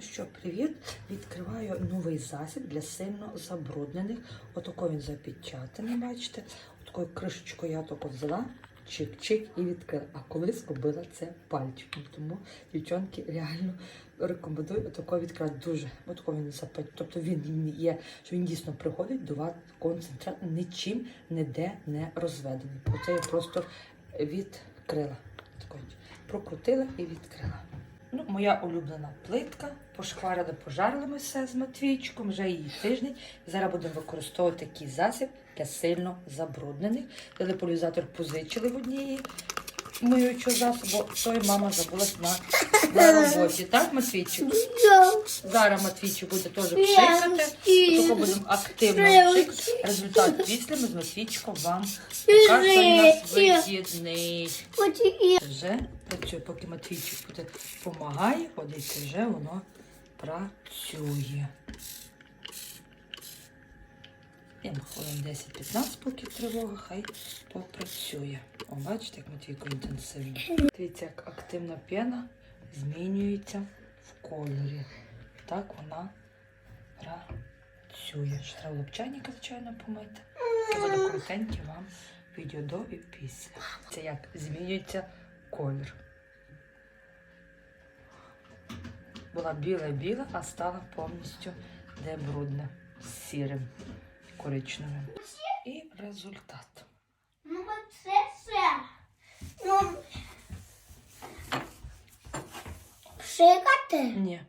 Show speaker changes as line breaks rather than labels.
Ну що, привіт! Відкриваю новий засіб для сильно забруднених. Отако він запечатаний, бачите? Отакою кришечкою я тако взяла, чик-чик і відкрила. А колись робила це пальчиком. Тому дівчонки реально рекомендую отако відкривати дуже. Отако він запечатаний. Тобто він є, що він дійсно приходить до вас концентрат, нічим ніде не розведений. Оце я просто відкрила. Прокрутила і відкрила. Ну, моя улюблена плитка. Пошкварили, пожарили ми все з Матвійчиком, вже її тиждень. Зараз будемо використовувати такий засіб для сильно забруднених. Телеполізатор позичили в однієї миючого засобу, той мама забулась на, на роботі. Так, Матвійчик? Зараз Матвійчик буде теж пшикати. Тако будемо активно пшикати. Результат після ми з Матвійчиком вам покажемо. У нас вихідний. Вже працює, поки Матвійчик буде допомагає ходити, вже воно працює. Я хвилин 10-15, поки тривога, хай попрацює. О, бачите, як Матвійко інтенсивно. Дивіться, як активна пена змінюється в кольорі. Так вона працює. Ще треба лобчайника, звичайно, помити. Буде коротеньке вам відео до і після. Це як змінюється колір. Була біла-біла, а стала повністю де брудна, сірим, коричневим. І результат.
Ну, це все. Ну, пшикати?
Ні,